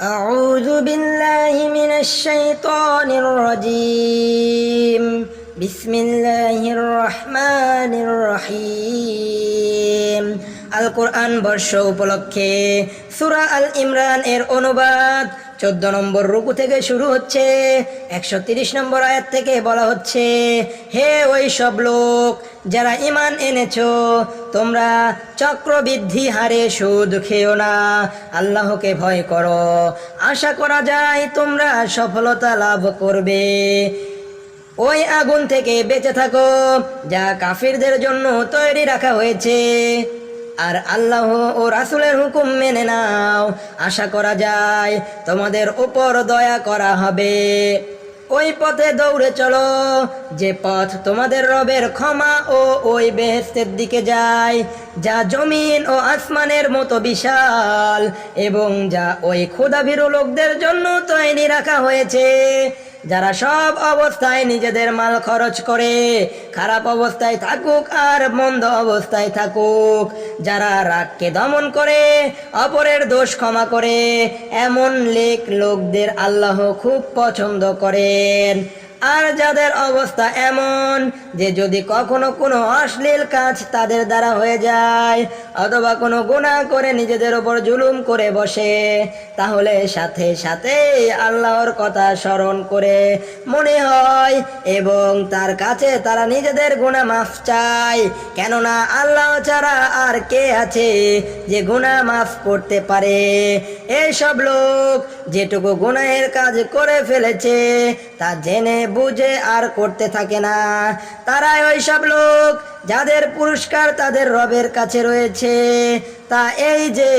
أعوذ بالله من الشيطان الرجيم بسم الله الرحمن الرحيم আল কোরআন বর্ষ উপলক্ষে সুরা আল ইমরান এর অনুবাদ চোদ্দ নম্বর রুকু থেকে শুরু হচ্ছে, একশো তিরিশ নম্বর আয়াত থেকে বলা হচ্ছে, হে ওই সব লোক, যারা ইমান এনেছো, তোমরা চক্রবৃদ্ধি হারে সুদ খেও না, আল্লাহকে ভয় করো। আশা করা যায় তোমরা সফলতা লাভ করবে। ওই আগুন থেকে বেঁচে থাকো, যা কাফিরদের জন্য তৈরি রাখা হয়েছে। আর আল্লাহ ও রাসুলের হুকুম মেনে নাও। আশা করা যায় তোমাদের উপর দয়া করা হবে। ওই পথে দৌড়ে চলো, যে পথ তোমাদের রবের ক্ষমা ও ওই বেহেস্তের দিকে যায়, যা জমিন ও আসমানের মতো বিশাল এবং যা ওই ক্ষুধাভীরু লোকদের জন্য তৈরি রাখা হয়েছে। যারা সব অবস্থায় নিজেদের মাল খরচ করে, খারাপ অবস্থায় থাকুক আর মন্দ অবস্থায় থাকুক। যারা রাগকে দমন করে, অপরের দোষ ক্ষমা করে, এমন লেখ লোকদের আল্লাহ খুব পছন্দ করেন। আর যাদের অবস্থা এমন যে যদি কখনো কোনো অশ্লীল কাজ তাদের দ্বারা হয়ে যায়, অথবা কোনো গুণা করে নিজেদের ওপর জুলুম করে বসে, তাহলে সাথে সাথে আল্লাহর কথা স্মরণ করে মনে হয় এবং তার কাছে তারা নিজেদের গুণা মাফ চায়। কেননা আল্লাহ ছাড়া আর কে আছে যে গুণা মাফ করতে পারে? এইসব লোক যেটুকু গুনাহের কাজ করে ফেলেছে, তা জেনে বুঝে আর করতে থাকে না। তারাই ওই সব লোক যাদের পুরস্কার তাদের রবের কাছে রয়েছে, তা এই যে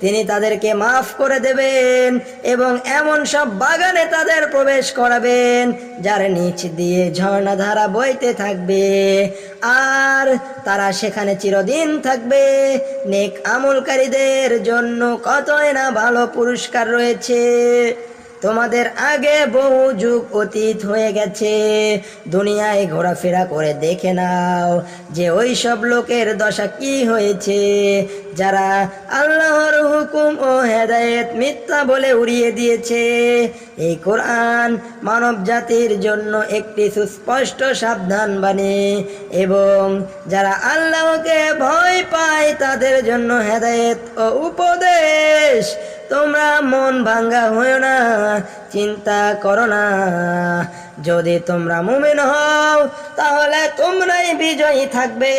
তিনি তাদেরকে মাফ করে দেবেন এবং এমন সব বাগানে তাদের প্রবেশ করাবেন, যার নিচ দিয়ে ঝর্ণাধারা বইতে থাকবে। আর তারা সেখানে চিরদিন থাকবে। নেক আমলকারীদের জন্য কতই না ভালো পুরস্কার রয়েছে। তোমাদের আগে বহু যুগ অতীত হয়ে গেছে। দুনিয়ায় ঘোরাফেরা করে দেখে নাও যে ওই সব লোকের দশা কি হয়েছে। যারা আল্লাহর হুকুম ও হেদায়েত মিথ্যা বলে উড়িয়ে দিয়েছে। এই কোরআন মানব জাতির জন্য একটি সুস্পষ্ট সাবধান বাণী। এবং যারা আল্লাহকে ভয় পায় তাদের জন্য হেদায়েত ও উপদেশ তোমরা মন ভাঙ্গা হয়েও না, চিন্তা করো না। যদি তোমরা মুমিন হও, তাহলে তোমরাই বিজয়ী থাকবে।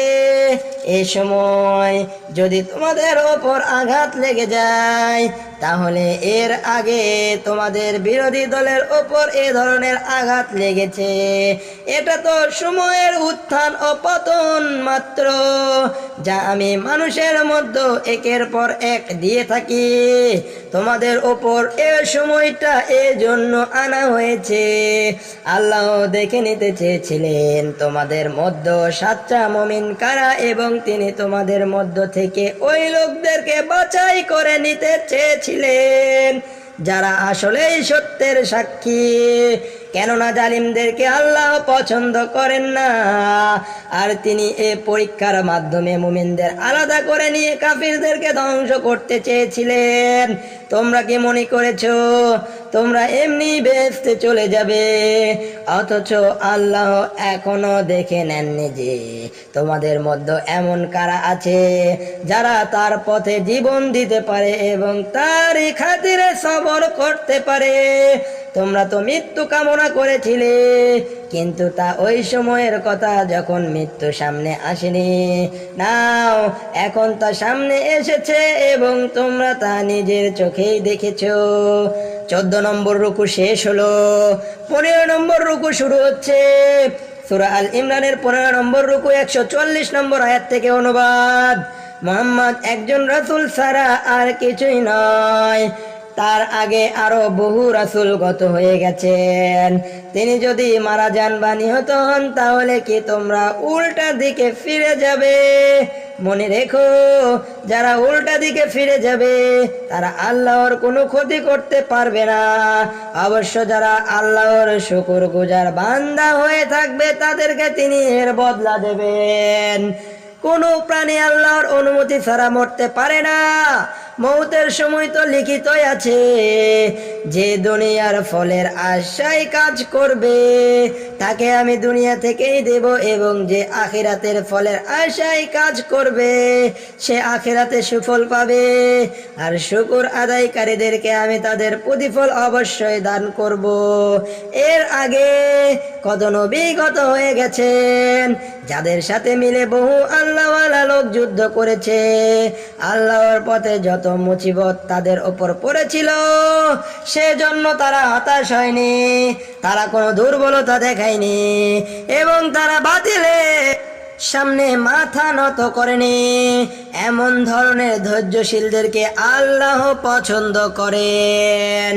এ সময় যদি তোমাদের ওপর আঘাত লেগে যায় তাহলে এর আগে তোমাদের বিরোধী দলের ওপর এ ধরনের আঘাত লেগেছে। এটা তো সময়ের উত্থান ও পতন মাত্র, যা আমি মানুষের মধ্যে একের পর এক দিয়ে থাকি। তোমাদের ওপর এ সময়টা এজন্য আনা হয়েছে। আল্লাহ দেখে নিতে চেয়েছিলেন, তোমাদের মধ্য সাচ্চা মমিন কারা এবং তিনি তোমাদের মধ্য থেকে ওই লোকদেরকে বাছাই করে নিতে চেয়েছিলেন। যারা আসলেই সত্যের সাক্ষী। কেননা জালিমদেরকে আল্লাহ পছন্দ করেন না। আর তিনি এ পরীক্ষার মাধ্যমে মুমিনদের আলাদা করে নিয়ে কাফিরদেরকে ধ্বংস করতে চেয়েছিলেন। তোমরা কি মনে করেছ? তোমরা এমনি বেসতে চলে যাবে। অথচ আল্লাহ এখনও দেখে নেননি যে তোমাদের মধ্যে এমন কারা আছে যারা তার পথে জীবন দিতে পারে এবং তারই খাতিরে সবর করতে পারে। তোমরা তো মৃত্যু কামনা করেছিলে। কিন্তু তা ওই সময়ের কথা যখন মৃত্যু সামনে আসেনি, নাও, এখন তা সামনে এসেছে এবং তোমরা তা নিজের চোখেই দেখেছ। চোদ্দ নম্বর রুকু শেষ হলো। পনেরো নম্বর রুকু শুরু হচ্ছে। সুরা আল ইমরানের পনেরো নম্বর রুকু, একশো চল্লিশ নম্বর আয়াত থেকে অনুবাদ। মোহাম্মদ একজন রাসুল ছাড়া আর কিছুই নয়। তার আগে আরও বহু রাসুল গত হয়ে গেছেন। তিনি যদি মারা যান বা নিহত হন, তাহলে কি তোমরা উল্টা দিকে ফিরে যাবে? মনে রেখো, যারা উল্টা দিকে ফিরে যাবে, তারা আল্লাহর কোনো ক্ষতি করতে পারবে না। অবশ্য যারা আল্লাহর শুকুর গুজার বান্দা হয়ে থাকবে, তাদেরকে তিনি এর বদলা দেবেন। কোনো প্রাণী আল্লাহর অনুমতি ছাড়া মরতে পারে না। মৌতের সময় তো লিখিতই আছে যে দুনিয়ার ফলের আশায় কাজ করবে। তাকে আমি দুনিয়া থেকেই দেব এবং যে আখিরাতের ফলের আশায় কাজ করবে, সে আখিরাতে সুফল পাবে। আর শুকুর আদায়কারীদেরকে আমি তাদের প্রতিফল অবশ্যই দান করব। এর আগে কত নবী গত হয়ে গেছেন যাদের সাথে মিলে বহু আল্লাহওয়ালা লোক যুদ্ধ করেছে। আল্লাহর পথে যত মুসিবত তাদের ওপর পড়েছিল, সেজন্য তারা হতাশ হয়নি। তারা কোনো দুর্বলতা দেখায়নি এবং তারা বাতিলে সামনে মাথা নত করেনি। এমন ধরনের ধৈর্যশীলদেরকে আল্লাহ পছন্দ করেন।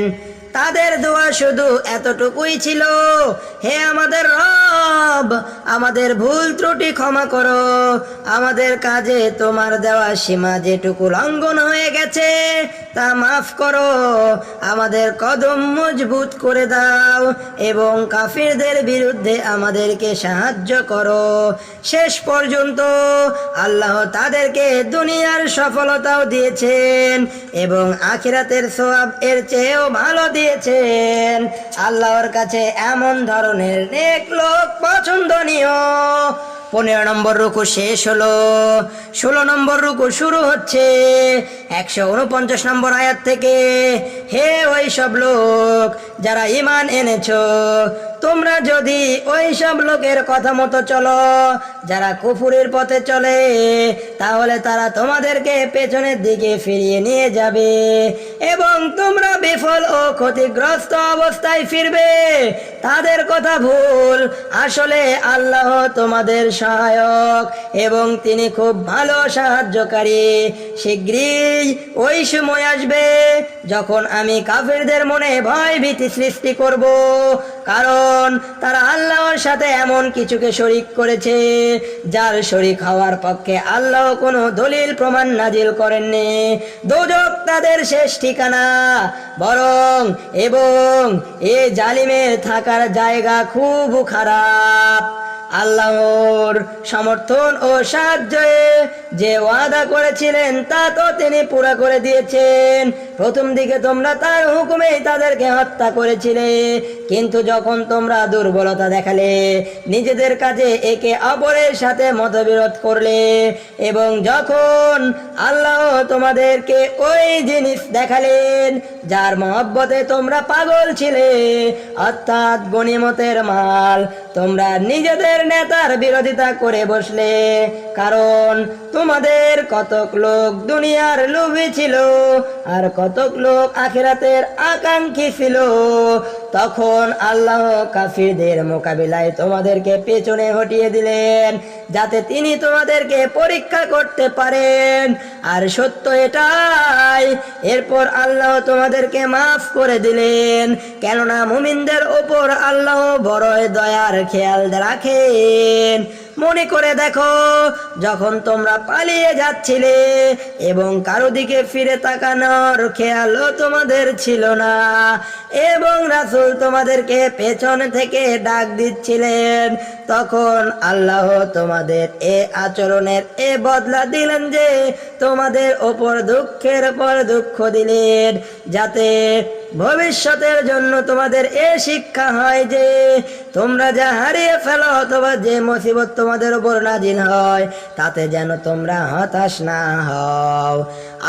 তাদের দোয়া শুধু এতটুকুই ছিল, হে আমাদের রব, আমাদের ভুল ত্রুটি ক্ষমা করো। আমাদের কাজে তোমার দেওয়া সীমা যেটুকু লঙ্ঘন হয়ে গেছে তা মাফ করো, আমাদের কদম মজবুত করে দাও এবং কাফিরদের বিরুদ্ধে আমাদেরকে সাহায্য করো। শেষ পর্যন্ত আল্লাহ তাদেরকে দুনিয়ার সফলতাও দিয়েছেন এবং আখিরাতের সোয়াব এর চেয়েও ভালো দিয়েছেন। আল্লাহর কাছে এমন ধরনের নেক লোক পছন্দনীয়। পনেরো নম্বর রুকু শেষ হলো। ষোলো নম্বর রুকু শুরু হচ্ছে। একশো উনপঞ্চাশ নম্বর আয়াত থেকে। হে ওই সব লোক যারা ইমান এনেছো, তোমরা যদি ওই সব লোকের কথা মতো চলো, যারা কুফুরের পথে চলে, তাহলে তারা তোমাদেরকে পেছনের দিকে ফিরিয়ে নিয়ে যাবে এবং তোমরা বিফল ও ক্ষতিগ্রস্ত অবস্থায় ফিরবে। তাদের কথা ভুল, আসলে আল্লাহ তোমাদের সহায়ক এবং তিনি খুব ভালো সাহায্যকারী। শীঘ্রই ওই সময় আসবে। যখন আমি কাফিরদের মনে ভয় ভীতি সৃষ্টি করব, কারণ তারা আল্লাহর সাথে এমন কিছুকে শরিক করেছে, যার শরিক হওয়ার পক্ষে আল্লাহ কোনো দলিল প্রমাণ নাজিল করেননি। দোজক তাদের শেষ ঠিকানা, বরং এবং এ জালিমের থাকার জায়গা খুব খারাপ। আল্লাহর সমর্থন ও সাহায্যে যে ওয়াদা করেছিলেন, তা তো তিনি পুরো করে দিয়েছেন। প্রথম দিকে তোমরা তার হুকুমেই তাদেরকে হত্যা করেছিলে, কিন্তু যখন তোমরা দুর্বলতা দেখালে, নিজেদের কাজে একে অপরের সাথে মতবিরোধ করলে এবং যখন আল্লাহ তোমাদেরকে ওই জিনিস দেখালেন, যার মহব্বতে তোমরা পাগল ছিলে। অর্থাৎ গণিমতের মাল, তোমরা নিজেদের নেতার বিরোধিতা করে বসলে। কারণ তোমাদের কতক লোক দুনিয়ার লোভী ছিল আর কতক লোক আখিরাতের আকাঙ্ক্ষী ছিল। তখন আল্লাহ কাফিরদের মোকাবিলায় তোমাদেরকে পেছনে হটিয়ে দিলেন, যাতে তিনি তোমাদেরকে পরীক্ষা করতে পারেন। আর সত্য এটাই, এরপর আল্লাহ তোমাদেরকে মাফ করে দিলেন। কেননা মুমিনদের ওপর আল্লাহ বড় দয়ার খেয়াল রাখেন। মনে করে দেখো, যখন তোমরা পালিয়ে যাচ্ছিলে এবং কারও দিকে ফিরে তাকানোর খেয়ালও তোমাদের ছিল না। এবং রাসুল তোমাদেরকে পেছন থেকে ডাক দিচ্ছিলেন। তখন আল্লাহ তোমাদের এ আচরণের এ বদলা দিলেন যে তোমাদের ওপর দুঃখের পর দুঃখ দিলেন, যাতে ভবিষ্যতের জন্য তোমাদের এ শিক্ষা হয় যে তোমরা যা হারিয়ে ফেলো অথবা যে মুসিবত তোমাদের উপর নাজিল হয়, তাতে যেন তোমরা হতাশ না হও।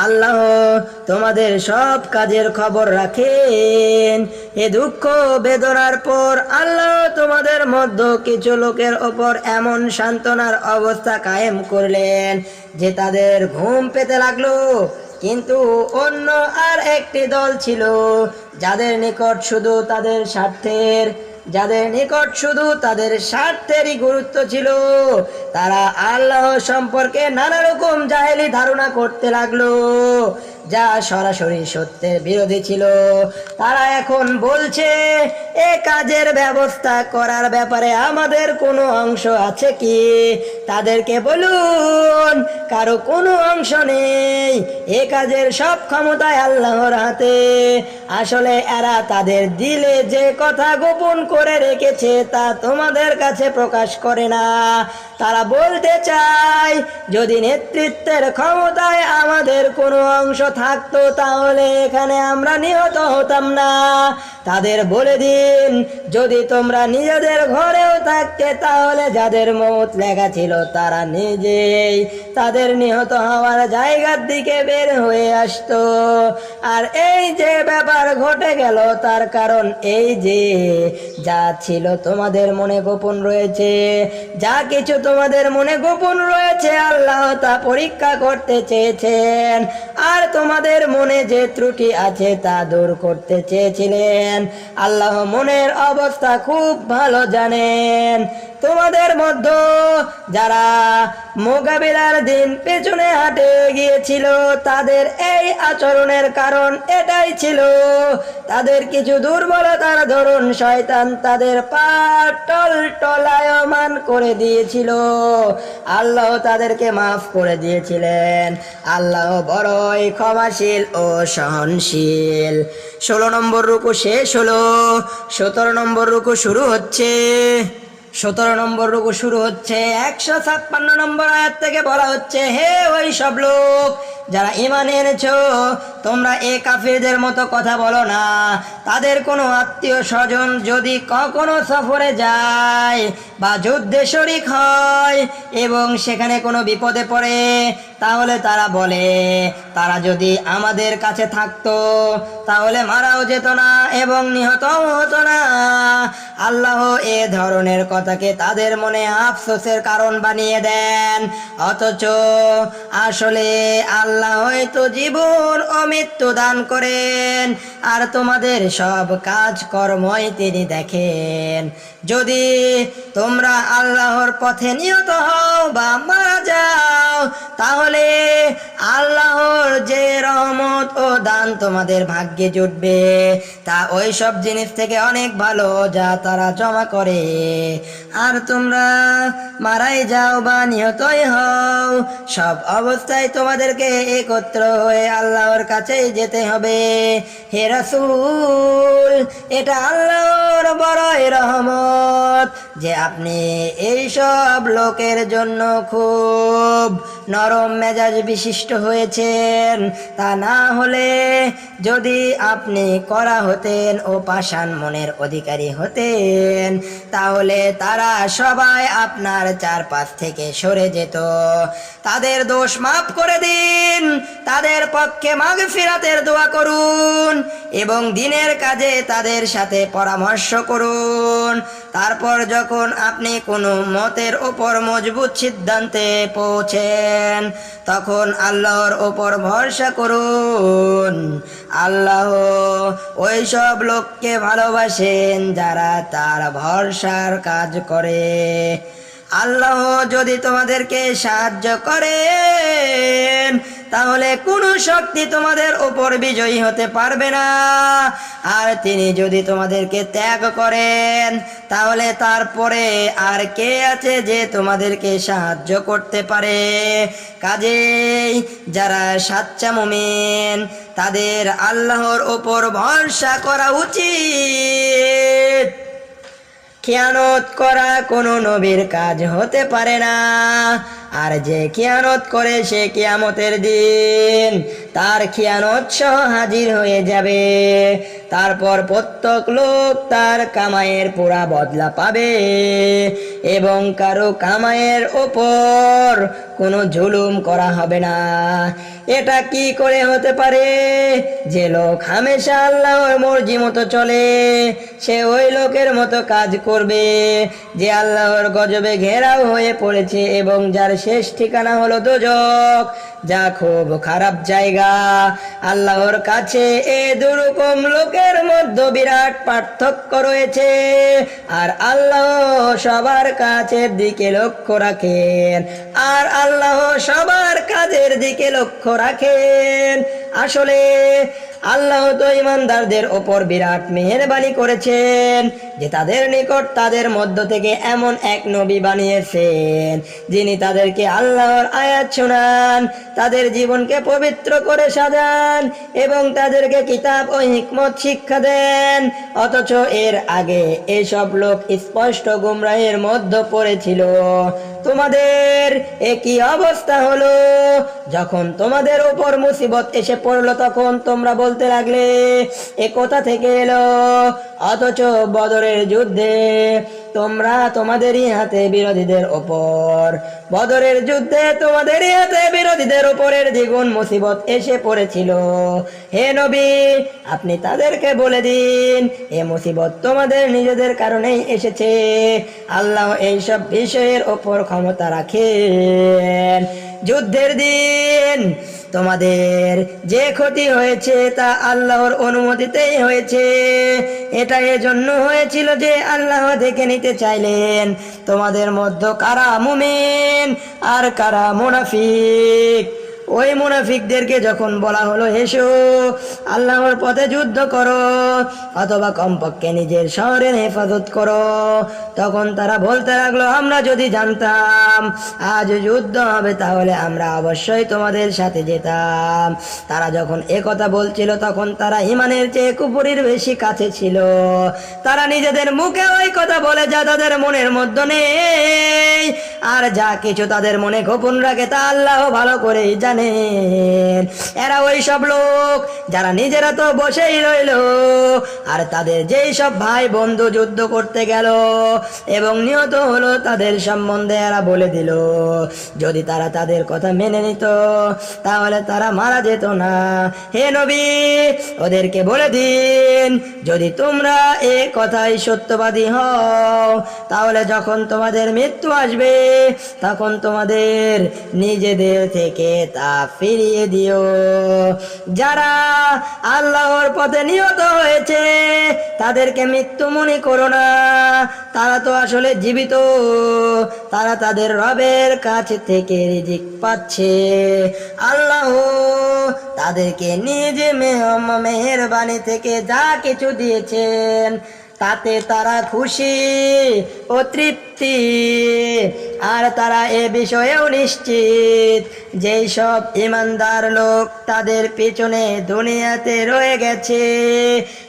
আল্লাহ তোমাদের সব কাজের খবর রাখেন। এ দুঃখ বেদনার পর আল্লাহ তোমাদের মধ্যে কিছু লোকের ওপর এমন সান্ত্বনার অবস্থা কায়েম করলেন যে তাদের ঘুম পেতে লাগল। কিন্তু অন্য আর একটি দল ছিল, যাদের নিকট শুধু তাদের স্বার্থের যাদের নিকট শুধু তাদের স্বার্থেরই গুরুত্ব ছিল, তারা আল্লাহ সম্পর্কে নানা রকম জাহেলি ধারণা করতে লাগল। যা সরাসরি সত্যের বিরোধী ছিল, তারা এখন বলছে, এ কাজের ব্যবস্থা করার ব্যাপারে আমাদের কোনো অংশ আছে কি? তাদেরকে বলুন, কারও কোনো অংশ নেই। এ কাজের সব ক্ষমতায় আল্লাহর হাতে। আসলে এরা তাদের দিলে যে কথা গোপন করে রেখেছে, তা তোমাদের কাছে প্রকাশ করে না। তারা বলতে চায় যদি নেতৃত্বের ক্ষমতায় আমাদের কোনো অংশ থাকতো, তাহলে এখানে আমরা নিহত হতাম না। তাদের বলে দিন, যদি তোমরা নিজেদের ঘরেও থাকতে, তাহলে যাদের মত লেখা ছিল, তারা নিজেই তাদের নিহত হওয়ার জায়গার দিকে বের হয়ে আসতো। আর এই যে ব্যাপার ঘটে গেল, তার কারণ এই যে, যা ছিল তোমাদের মনে গোপন রয়েছে। যা কিছু তোমাদের মনে গোপন রয়েছে, আল্লাহ তা পরীক্ষা করতে চেয়েছেন। আর তোমাদের মনে যে ত্রুটি আছে তা দূর করতে চেয়েছিলেন। আল্লাহ মনের অবস্থা খুব ভালো জানেন। তোমাদের মধ্যে যারা মোকাবিলার দিন পেছনে হাটে গিয়েছিল, তাদের এই আচরণের কারণ এটাই ছিল। তাদের কিছু দুর্বলতার ধরুন শয়তান তাদের পা টল টলায়মান করে দিয়েছিল। আল্লাহ তাদেরকে মাফ করে দিয়েছিলেন। আল্লাহ বড়ই ক্ষমাশীল ও সহনশীল। ষোলো নম্বর রুকু শেষ হলো। সতেরো নম্বর রুকু শুরু হচ্ছে। সতেরো নম্বর রুকু শুরু হচ্ছে, একশো ছাপ্পান্ন নম্বর আয়াত থেকে বলা হচ্ছে, হে ওই সব লোক যারা ইমান এনেছ, তোমরা এ কাফিরদের মতো কথা বলো না। তাদের কোনো আত্মীয় স্বজন যদি কখনো সফরে যায় বা যুদ্ধে শরিক হয় এবং সেখানে কোনো বিপদে পড়ে, তাহলে তারা বলে, তারা যদি আমাদের কাছে থাকতো, তাহলে মারাও যেত না এবং নিহতও হতো না। আল্লাহ এ ধরনের কথাকে তাদের মনে আফসোসের কারণ বানিয়ে দেন। অথচ আসলে আল্লাহ হয়তো জীবন ও মৃত্যু দান করেন, আর তোমাদের সব কাজ কর্মই তিনি দেখেন। যদি তোমরা আল্লাহর পথে নিহত হও বা মারা যাও তাহলে আল্লাহর যে রহমত ও দান তোমাদের ভাগ্যে জুটবে। তা ওই সব জিনিস থেকে অনেক ভালো যা তারা জমা করে। আর তোমরা মারাই যাও বা নিহতই হও, সব অবস্থায় তোমাদেরকে একত্র হয়ে আল্লাহর কাছেই যেতে হবে। হে রাসূল, এটা আল্লাহর বড়ই রহমত যে আপনি এই সব লোকের জন্য খুব নরম মেজাজ বিশিষ্ট হয়েছেন। তা না হলে যদি আপনি করা হতেন ও পাষাণ মনের অধিকারী হতেন, তাহলে তারা সবাই আপনার চারপাশ থেকে সরে যেত। তাদের দোষ মাফ করে দিন, তাদের পক্ষে মাগ ফিরাতের দোয়া করুন এবং দিনের কাজে তাদের সাথে পরামর্শ করুন। তারপর যখন আপনি কোনো মতের ওপর মজবুত সিদ্ধান্তে পৌঁছেন, তখন আল্লাহর ওপর ভরসা করুন। আল্লাহ ওই সব লোককে ভালোবাসেন যারা তার ভরসার কাজ করে। আল্লাহ যদি তোমাদেরকে সাহায্য করেন তাহলে কোনো শক্তি তোমাদের উপর বিজয়ী হতে পারবে না। আর তিনি যদি তোমাদেরকে ত্যাগ করেন, তাহলে তারপরে আর কে আছে যে তোমাদেরকে সাহায্য করতে পারে? কাজেই যারা সাচ্চা মুমিন, তাদের আল্লাহর ওপর ভরসা করা উচিত। খেয়ানত করা কোনো নবীর কাজ হতে পারে না। আর যে খেয়ানত করে সে কিয়ামতের দিন তার খিয়ানত সহ হাজির হয়ে যাবে। তারপর প্রত্যেক লোক তার কামায়ের পুরা বদলা পাবে এবং কারও কামায়ের ওপর কোনো জুলুম করা হবে না। এটা কি করে হতে পারে? যে লোক হামেশা আল্লাহর মর্জি মতো চলে, সে ওই লোকের মতো কাজ করবে, যে আল্লাহর গজবে ঘেরাও হয়ে পড়েছে এবং যার শেষ ঠিকানা হলো দোজক। যা খুব খারাপ জায়গা। আল্লাহর কাছে এ দুরকম লোকের মধ্যে বিরাট পার্থক্য রয়েছে। আর আল্লাহ সবার কাছের দিকে লক্ষ্য রাখেন। আর আল্লাহ সবার কাজের দিকে লক্ষ্য রাখেন। আসলে আল্লাহ তো ইমানদারদের ওপর বিরাট মেহেরবানি করেছেন যে তাদের নিকট তাদের মধ্য থেকে এমন এক নবী বানিয়েছেন যিনি তাদেরকে আল্লাহর আয়াত শোনান, তাদের জীবনকে পবিত্র করে সাজান এবং তাদেরকে কিতাব ও হিকমত শিক্ষা দেন। অথচ এর আগে এসব লোক স্পষ্ট গুমরাহের মধ্যে পড়েছিল। তোমাদের একই অবস্থা হলো। যখন তোমাদের উপর মুসিবত এসে পড়ল, তখন তোমরা বলতে লাগলে, এ থেকে এলো? অথচ বদরের যুদ্ধে তোমরা তোমাদেরই হাতে বিরোধীদের ওপর। বদরের যুদ্ধে তোমাদেরই হাতে বিরোধীদের ওপরের দ্বিগুণ মুসিবত এসে পড়েছিল। হে নবী, আপনি তাদেরকে বলে দিন, এ মুসিবত তোমাদের নিজেদের কারণেই এসেছে। আল্লাহ এইসব বিষয়ের ওপর ক্ষমতা রাখেন। যুদ্ধের দিন তোমাদের যে ক্ষতি হয়েছে তা আল্লাহর অনুমতিতেই হয়েছে। এটা এজন্য হয়েছিল যে আল্লাহ দেখে নিতে চাইলেন, তোমাদের মধ্য কারা মুমিন আর কারা মুনাফিক? ওই মুনাফিকদেরকে যখন বলা হলো, এসো, আল্লাহর পথে যুদ্ধ করো, অথবা কমপক্ষে নিজের শহরের হেফাজত করো। তখন তারা বলতে লাগল, আমরা যদি জানতাম আজ যুদ্ধ হবে, তাহলে আমরা অবশ্যই তোমাদের সাথে যেতাম। তারা যখন কথা বলছিল, তখন তারা ইমানের চেয়ে কুপুরির বেশি কাছে ছিল। তারা নিজেদের মুখে ওই কথা বলে যা তাদের মনের মধ্যে নেই। আর যা কিছু তাদের মনে গোপন রাখে তা আল্লাহ ভালো করেই জানেন এরা ওই সব লোক যারা নিজেরা তো বসেই রইল। আর তাদের যেই সব ভাই বন্ধু যুদ্ধ করতে গেল এবং নিহত হলো তাদের সম্বন্ধে এরা বলে দিল। যদি তারা তাদের কথা মেনে নিত, তাহলে তারা মারা যেত না। হে নবী, ওদেরকে বলে দিন, যদি তোমরা এ কথাই সত্যবাদী হও, তাহলে যখন তোমাদের মৃত্যু আসবে তখন তোমাদের নিজেদের থেকে তা ফিরিয়ে দিও। যারা আল্লাহর পথে নিহত হয়েছে, তাদেরকে মৃত্যু মনে করো না। তারা তো আসলে জীবিত। তারা তাদের রবের কাছ থেকে রিজিক পাচ্ছে। আল্লাহ তাদেরকে নিজে মেহরবানি থেকে যা কিছু দিয়েছেন, তাতে তারা খুশি ও তৃপ্তি আর তারা এ বিষয়েও নিশ্চিত যেই সব ইমানদার লোক তাদের পিছনে দুনিয়াতে রয়ে গেছে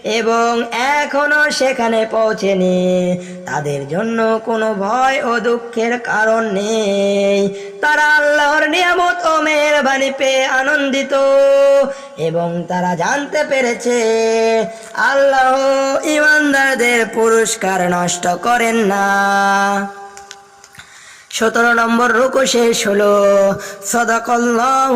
এবং এখনও সেখানে পৌঁছেনি। তাদের জন্য কোনো ভয় ও দুঃখের কারণ নেই। তারা আল্লাহর নিয়ামত ও মেহরবানি পেয়ে আনন্দিত এবং তারা জানতে পেরেছে, আল্লাহ ইমানদারদের পুরস্কার নষ্ট করেন না। সতেরো নম্বর রুকু শেষ হলো। সদাকল্লাহ